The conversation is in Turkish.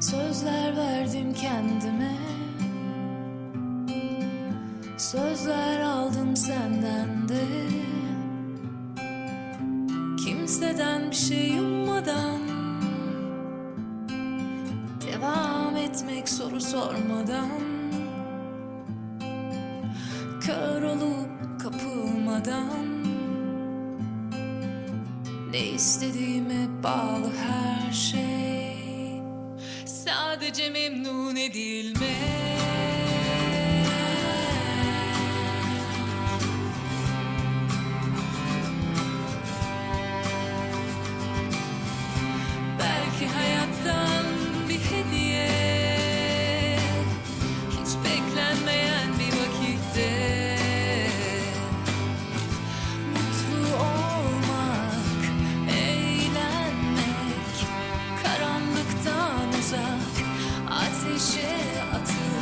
Sözler verdim kendime. Sözler aldım senden de. Kimseden bir şey ummadan Devam etmek soru sormadan Kör olup kapılmadan. Ne istediğime bağlı her şey Sadece memnun edilme ateşe atın.